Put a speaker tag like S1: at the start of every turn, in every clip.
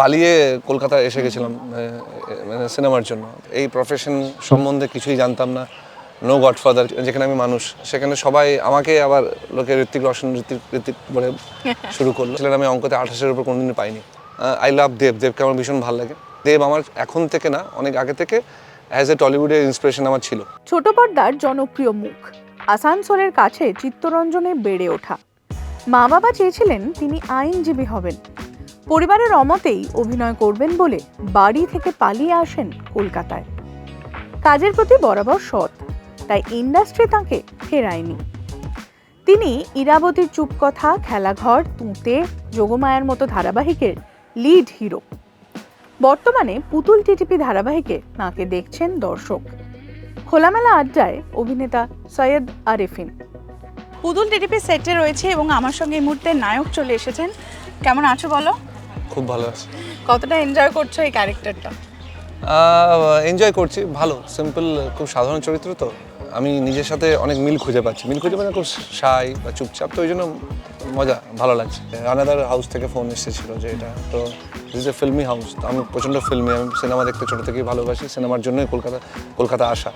S1: পালিয়ে কলকাতা এসে গেছিলাম মানে সিনেমার জন্য। এই প্রফেশন সম্বন্ধে কিছুই জানতাম না। নো গডফাদার যেখানে আমি মানুষ, সেখানে সবাই আমাকে আবার লোকে ঋত্বিক রোশন ঋত্বিক ঋত্বিক বলে শুরু করল। ছিলেন আমি অঙ্কতে আঠাশের উপর কোনোদিন পাইনি। আই লাভ দেব দেবকে আমার ভীষণ ভালো লাগে। দেব আমার এখন থেকে না, অনেক আগে থেকে অ্যাজ এ টলিউডের ইন্সপিরেশন আমার ছিল।
S2: ছোট পর্দার জনপ্রিয় মুখ, আসানসোলের কাছে চিত্তরঞ্জনে বেড়ে ওঠা। মা বাবা চেয়েছিলেন তিনি আইনজীবী হবেন। পরিবারের অমতেই অভিনয় করবেন বলে বাড়ি থেকে পালিয়ে আসেন কলকাতায়। কাজের প্রতি বরাবর সৎ, তাই ইন্ডাস্ট্রি তাকে ফেরায়নি। তিনি ইরাবতীর চুপকথা, খেলাঘর, তুঁতে, যোগমায়ার মতো ধারাবাহিকের লিড হিরো। বর্তমানে পুতুল টিটিপি ধারাবাহিকে তাঁকে দেখছেন দর্শক। খোলামেলা আড্ডায় অভিনেতা সৈয়দ আরেফিন।
S3: পুতুল টিডিপি সেটে রয়েছে এবং আমার সঙ্গে এই মুহূর্তে নায়ক চলে এসেছেন। কেমন আছো বলো?
S1: খুব ভালো আছি।
S3: কতটা এনজয় করছ এই ক্যারেক্টারটা
S1: এনজয় করছি ভালো সিম্পল খুব সাধারণ চরিত্র তো। আমি নিজের সাথে অনেক মিল খুঁজে পাচ্ছি। মিল খুঁজে মানে খুব সাই বা চুপচাপ তো ওই জন্য মজা ভালো লাগছে। আনাদার হাউস থেকে ফোন এসেছিল যে এটা তো দিস এ ফিল্মি হাউস তো আমি প্রচণ্ড ফিল্মি আমি সিনেমা দেখতে ছোটো থেকেই ভালোবাসি সিনেমার জন্যই কলকাতা কলকাতা আসা।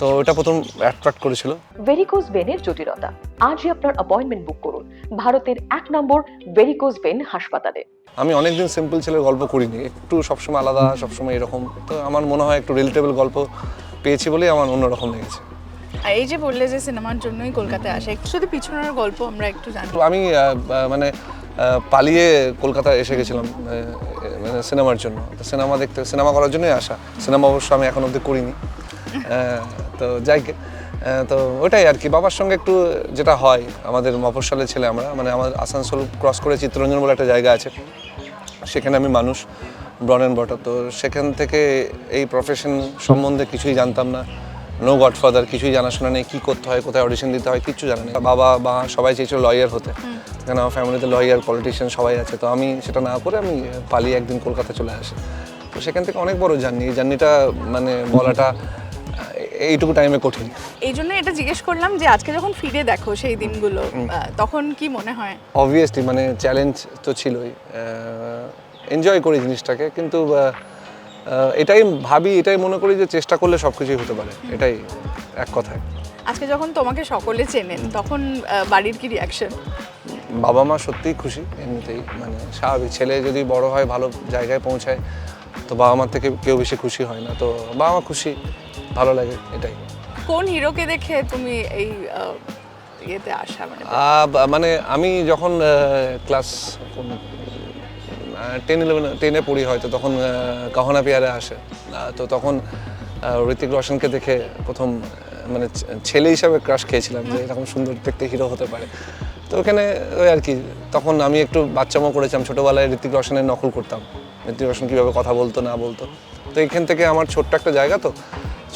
S1: তো এটা প্রথম অ্যাট্রাক্ট করেছিল।
S4: ভেরিকোজ ভেনের জটিলতা। আজই আপনার অ্যাপয়েন্টমেন্ট বুক করুন। ভারতের এক নম্বর ভেরিকোজ ভেন হাসপাতালে।
S1: আমি অনেকদিন সিম্পল ছেলের গল্প করিনি একটু সবসময় আলাদা সবসময় এরকম। তো আমার মনে হয় একটু রিলেটেবল গল্প পেয়েছি বলেই আমার অন্যরকম লেগেছে।
S3: এই যে বললে যে সিনেমার জন্যই কলকাতায় আসে, একটু শুধু পিছনের গল্প আমরা একটু জানি।
S1: আমি মানে পালিয়ে কলকাতা এসে গেছিলাম মানে সিনেমার জন্য। সিনেমা দেখতে, সিনেমা করার জন্যই আসা। সিনেমা অবশ্য আমি এখন অবধি করিনি। তো যাই তো ওটাই আর কি। বাবার সঙ্গে একটু যেটা হয়, আমাদের মফস্বলের ছেলে আমরা মানে আমার আসানসোল ক্রস করে চিত্তরঞ্জন বলে একটা জায়গা আছে। সেখানে আমি মানুষ ব্রন অ্যান্ড বটার তো সেখান থেকে এই প্রফেশন সম্বন্ধে কিছুই জানতাম না। নো গডফাদার কিছুই জানাশোনা নেই কী করতে হয় কোথায় অডিশন দিতে হয় কিচ্ছু জানা নেই। বাবা মা সবাই চেয়েছিল লয়ার হতে। কারণ আমার ফ্যামিলিতে লয়ার পলিটিশিয়ান সবাই আছে। তো আমি সেটা না করে আমি পালিয়ে একদিন কলকাতা চলে আসি। তো সেখান থেকে অনেক বড় জার্নি এই জার্নিটা মানে বলাটা এইটুকু টাইমে কঠিন।
S3: এই জন্য এটা জিজ্ঞেস করলাম যে আজকে যখন ফিরে দেখো সেই দিনগুলো তখন কি মনে হয়?
S1: অবভিয়াসলি মানে চ্যালেঞ্জ তো ছিলই। এনজয় করি জিনিসটাকে কিন্তু এটাই ভাবি এটাই মনে করি যে চেষ্টা করলে সব কিছুই হতে পারে। এটাই এক কথায়।
S3: আজকে যখন তোমাকে সকলে চেনেন তখন বাড়ির কি রিয়াকশন
S1: বাবা মা সত্যিই খুশি এমনিতেই। মানে স্বাভাবিক ছেলে যদি বড় হয় ভালো জায়গায় পৌঁছায় তো বাবা মার থেকে কেউ বেশি খুশি হয় না। তো বাবা মা খুশি ভালো লাগে এটাই।
S3: কোন হিরোকে দেখে তুমি এই ইয়েতে আসা মানে
S1: মানে আমি যখন ক্লাস টেন ইলেভেন টেনে পড়ি হয়তো, তখন কাহনা পেয়ারে আসে। তো তখন ঋতিক রোশনকে দেখে প্রথম মানে ছেলে হিসাবে ক্রাশ খেয়েছিলাম যে এরকম সুন্দর দেখতে হিরো হতে পারে। তো ওখানে ওই আর কি, তখন আমি একটু বাচ্চামো করেছিলাম, ছোটোবেলায় ঋতিক রোশনের নকল করতাম। ঋতিক রোশন কীভাবে কথা বলতো, না বলতো। তো এখান থেকে আমার ছোট্ট একটা জায়গা তো,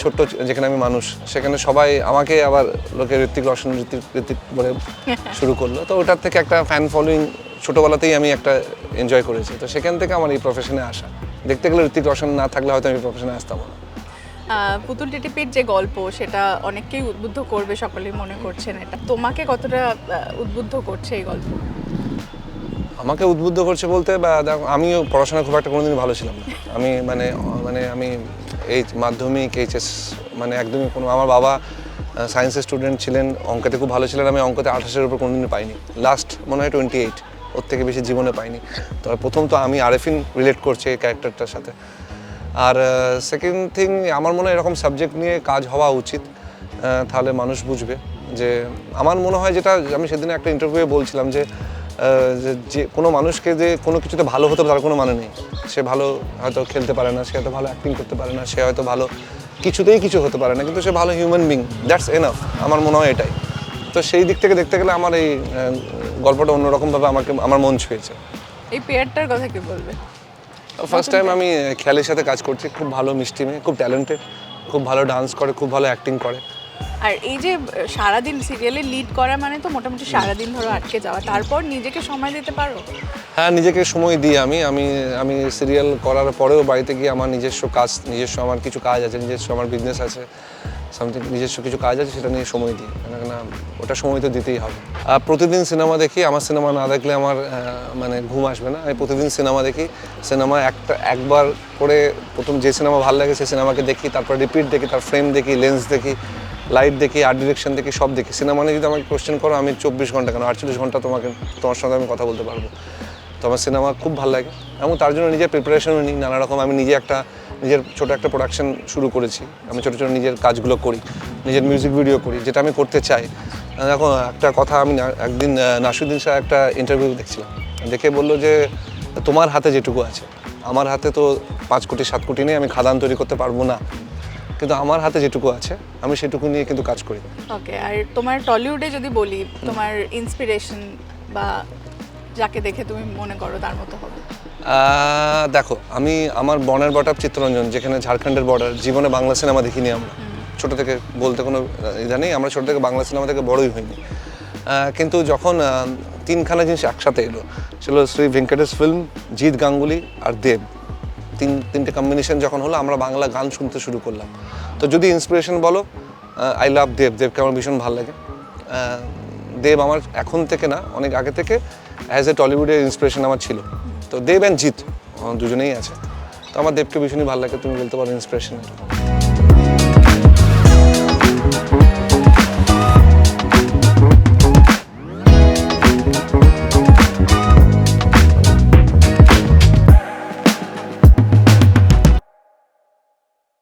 S1: ছোট্ট যেখানে আমি মানুষ, সেখানে সবাই আমাকে আবার লোকে ঋতিক রোশন ঋতিক ঋতিক বলে শুরু করল। তো ওটার থেকে একটা ফ্যান ফলোয়িং ছোটোবেলাতেই আমি একটা এনজয় করেছি। তো সেখান থেকে আমার এই প্রফেশনে আসা। দেখতে গেলে ঋতিক রোশন না থাকলে হয়তো আমি প্রফেশনে আসতাম না।
S3: পুতুল টিটিপির যে গল্প সেটা অনেককেই উদ্বুদ্ধ করবে সকলেই মনে করছেন এটা। তোমাকে কতটা উদ্বুদ্ধ করছে এই গল্প?
S1: আমাকে উদ্বুদ্ধ করছে বলতে বা দেখো, আমিও পড়াশোনা খুব একটা কোনোদিনই ভালো ছিলাম না। আমি মানে মানে আমি এই মাধ্যমিক এইচএস মানে একদমই কোনো আমার বাবা সায়েন্সের স্টুডেন্ট ছিলেন অঙ্কতে খুব ভালো ছিলেন আমি অঙ্কতে আঠাশের উপর কোনোদিনই পাইনি। লাস্ট মনে হয় টোয়েন্টি এইট ওর থেকে বেশি জীবনে পাইনি। তবে প্রথম তো আমি আরেফিন রিলেট করছি এই ক্যারেক্টারটার সাথে। আর সেকেন্ড থিং আমার মনে হয় এরকম সাবজেক্ট নিয়ে কাজ হওয়া উচিত। তাহলে মানুষ বুঝবে যে, আমার মনে হয় যেটা, আমি সেদিন একটা ইন্টারভিউয়ে বলছিলাম যে যে- কোনো মানুষকে যে, কোনো কিছুতে ভালো হতে তার কোনো মানে নেই। সে ভালো হয়তো খেলতে পারে না, সে হয়তো ভালো অ্যাক্টিং করতে পারে না, সে হয়তো ভালো কিছুতেই কিছু হতে পারে না, কিন্তু সে ভালো হিউম্যান বিং দ্যাটস এনাফ আমার মনে হয় এটাই। তো সেই দিক থেকে দেখতে গেলে আমার এই গল্পটা অন্যরকমভাবে আমাকে আমার মন ছুঁয়েছে।
S3: এই পেয়ারটার কথা কি বলবে?
S1: ফার্স্ট টাইম আমি খেয়ালের সাথে কাজ করছি খুব ভালো মিষ্টি মেয়ে খুব ট্যালেন্টেড খুব ভালো ডান্স করে খুব ভালো অ্যাক্টিং করে।
S3: আর এই যে সারাদিন সিরিয়ালে লিড করা মানে তো মোটামুটি সারাদিন ধরো আটকে যাওয়া। তারপর নিজেকে সময় দিতে পারো?
S1: হ্যাঁ নিজেকে সময় দিই আমি। আমি আমি সিরিয়াল করার পরেও বাড়িতে গিয়ে আমার নিজস্ব কাজ নিজস্ব আমার কিছু কাজ আছে নিজস্ব আমার বিজনেস আছে। সামথিং নিজস্ব কিছু কাজ আছে, সেটা নিয়ে সময় দিই। কেন ওটা সময় তো দিতেই হবে। আর প্রতিদিন সিনেমা দেখি, আমার সিনেমা না দেখলে আমার মানে ঘুম আসবে না। আমি প্রতিদিন সিনেমা দেখি, সিনেমা একটা, একবার করে প্রথম যে সিনেমা ভালো লাগে সেই সিনেমাকে দেখি, তারপর রিপিট দেখি, তার ফ্রেম দেখি লেন্স দেখি লাইট দেখি আর্ট ডিরেকশন দেখি, সব দেখি। সিনেমা নিয়ে যদি আমাকে কোশ্চেন করো, আমি চব্বিশ ঘণ্টা কেন, আটচল্লিশ ঘণ্টা তোমাকে, তোমার সঙ্গে আমি কথা বলতে পারব। তো আমার সিনেমা খুব ভালো লাগে। এবং তার জন্য নিজের প্রিপারেশনও নিই, নানা রকম আমি নিজে একটা নিজের ছোট একটা প্রোডাকশন শুরু করেছি। আমি ছোটো ছোটো নিজের কাজগুলো করি, নিজের মিউজিক ভিডিও করি, যেটা আমি করতে চাই। দেখো, একটা কথা আমি একদিন নাসিরুদ্দিন স্যার একটা ইন্টারভিউ দেখছিলাম। দেখে বলল যে, তোমার হাতে যেটুকু আছে, আমার হাতে তো পাঁচ কোটি, সাত কোটি নেই, আমি খাদান তৈরি করতে পারব না। কিন্তু আমার হাতে যেটুকু আছে, আমি সেটুকু নিয়ে কিন্তু কাজ করি।
S3: ওকে আর তোমার টলিউডে যদি বলি, তোমার ইন্সপিরেশন বা যাকে দেখে তুমি মনে করো তার মতো হবে?
S1: দেখো, আমি আমার বনের বটাপ চিত্তরঞ্জন, যেখানে ঝাড়খণ্ডের বর্ডার জীবনে বাংলা সিনেমা দেখিনি আমরা। ছোটো থেকে বলতে কোনো ইদা নেই, আমরা ছোটো থেকে বাংলা সিনেমা থেকে বড়ই হইনি। কিন্তু যখন তিনখানা জিনিস একসাথে এলো ছিল শ্রী ভেঙ্কটেশ ফিল্ম জিৎ গাঙ্গুলি আর দেব। তিন, তিনটে কম্বিনেশন যখন হলো, আমরা বাংলা গান শুনতে শুরু করলাম। তো যদি ইন্সপিরেশন বলো আই লাভ দেব, দেবকে আমার ভীষণ ভালো লাগে। দেব আমার এখন থেকে না, অনেক আগে থেকে অ্যাজ এ টলিউডের ইন্সপিরেশন আমার ছিল। তো দেব অ্যান্ড জিৎ দুজনেই আছে। তো আমার দেবকে ভীষণই ভালো লাগে, তুমি বলতে পারো ইন্সপিরেশন